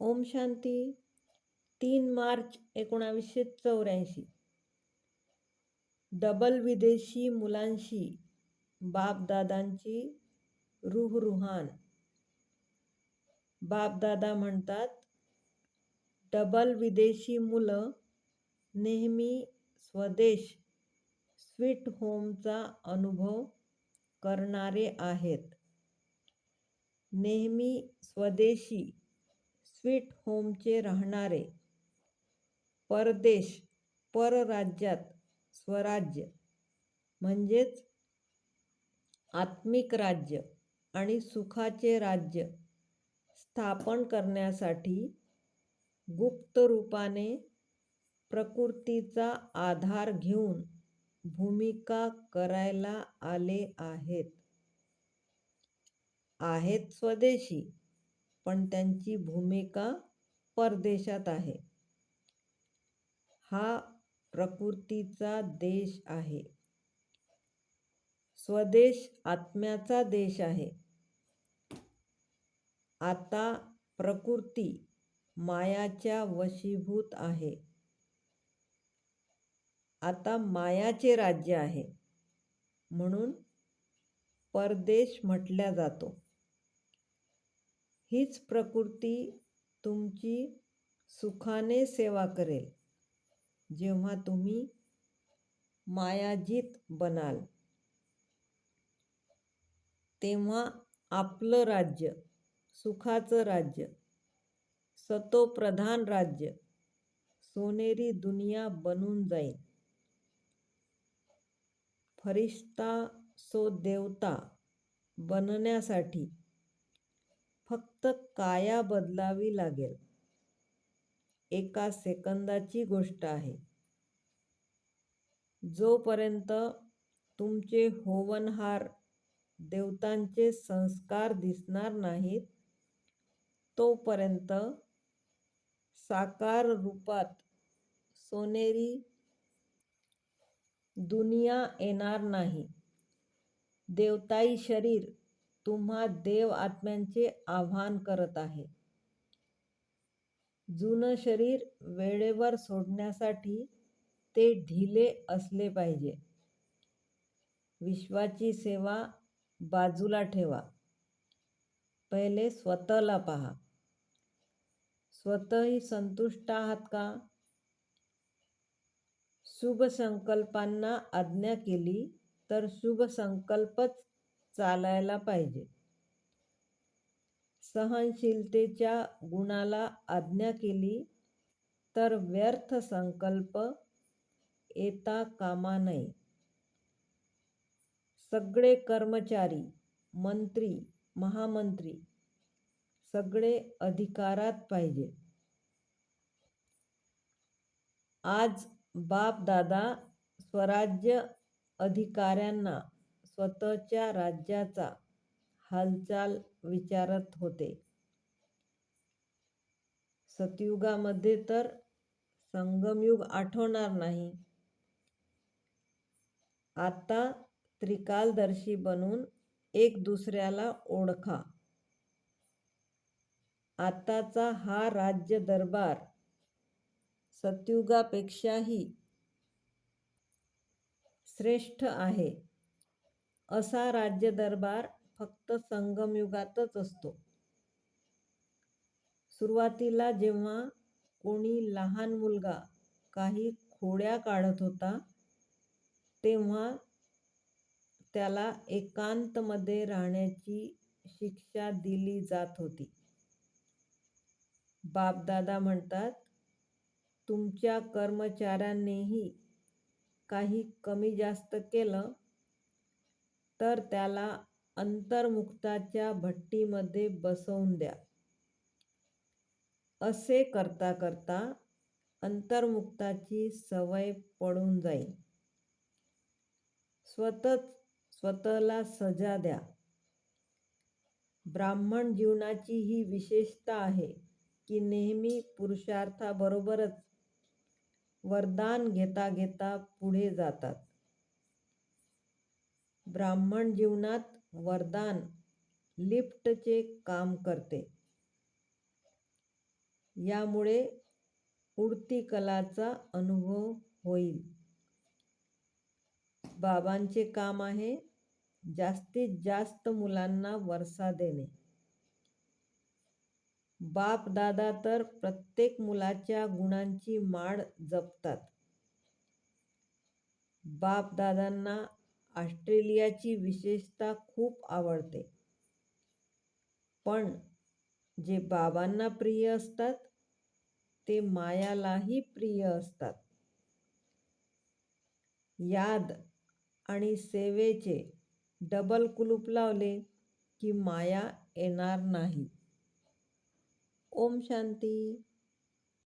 ओम शांती. तीन मार्च एकोणावीसशे चौऱ्याऐंशी. डबल विदेशी मुलांशी बापदादांची रुहरुहान. बापदादा म्हणतात डबल विदेशी मुलं नेहमी स्वदेश स्वीट होमचा अनुभव करणारे आहेत. नेहमी स्वदेशी स्वीट होमचे राहणारे परदेश परराज्यात स्वराज्य म्हणजेच आत्मिक राज्य आणि सुखाचे राज्य स्थापन करण्यासाठी गुप्त रूपाने प्रकृतीचा आधार घेऊन भूमिका करायला आले आहेत. आहेत स्वदेशी पण त्यांची भूमिका परदेशात आहे. हा प्रकृतीचा देश आहे. स्वदेश आत्म्याचा देश आहे. आता प्रकृती मायाच्या वशीभूत आहे. आता मायाचे राज्य आहे. म्हणून परदेश म्हटल्या जातो. हीच प्रकृती तुमची सुखाने सेवा करेल. जेव्हा तुम्ही मायाजीत बनाल तेव्हा आपलं राज्य सुखाचं राज्य सतोप्रधान राज्य सोनेरी दुनिया बनून जाईल. फरिश्ता सो देवता बनण्यासाठी फक्त काया बदलावी लागेल. एका सेकंदाची गोष्ट आहे. जोपर्यंत तुमचे होवनहार देवतांचे संस्कार दिसणार नाहीत तोपर्यंत साकार रूपात सोनेरी दुनिया येणार नाही. देवताई शरीर तुम्हा देव आत्म्यांचे आव्हान करत आहे. जुनं शरीर वेळेवर सोडण्यासाठी ते ढिले असले पाहिजे. विश्वाची सेवा बाजूला ठेवा. पहिले स्वतःला पहा. स्वतःही संतुष्ट आहात का? शुभ संकल्पांना आज्ञा केली तर शुभ संकल्पच चालायला पाहिजे. सहनशीलतेच्या गुणाला आज्ञा केली तर व्यर्थ संकल्प येता कामा नये. सगळे कर्मचारी मंत्री महामंत्री सगळे अधिकारात पाहिजे. आज बाप दादा स्वराज्य अधिकाऱ्यांना स्वतःच्या राज्याचा हालचाल विचारत होते. सतयुगामध्ये तर संगमयुग आठवणार नाही. आता त्रिकालदर्शी बनून एक दुसऱ्याला ओळखा. आताचा हा राज्य दरबार सतयुगापेक्षाही श्रेष्ठ आहे. असा राज्य दरबार फक्त संगमयुगातच असतो. सुरुवातीला जेव्हा कोणी लहान मुलगा काही खोड्या काढत होता तेव्हा त्याला एकांतमध्ये राहण्याची शिक्षा दिली जात होती. बापदादा म्हणतात तुमच्या कर्मचाऱ्यांनीही काही कमी जास्त केलं तर त्याला अंतर्मुक्ताच्या भट्टीमध्ये बसवून द्या. असे करता करता अंतर्मुक्ताची सवय पडून जाईल. स्वतःच स्वतःला सजा द्या. ब्राह्मण जीवनाची ही विशेषता आहे की नेहमी पुरुषार्थाबरोबरच वरदान घेता घेता पुढे जातात. ब्राह्मण जीवनात वरदान लिफ्टचे काम करते. यामुळे उडती कलाचा अनुभव होईल. बाबांचे काम आहे जास्तीत जास्त मुलांना वरसा देणे. बाप दादा तर प्रत्येक मुलाच्या गुणांची माळ जपतात. बाप दादांना ऑस्ट्रेलियाची विशेषता खूप आवडते. पण जे बाबांना प्रिय असतात ते मायालाही प्रिय असतात. याद आणि सेवेचे डबल कुलूप लावले की माया येणार नाही. ओम शांती.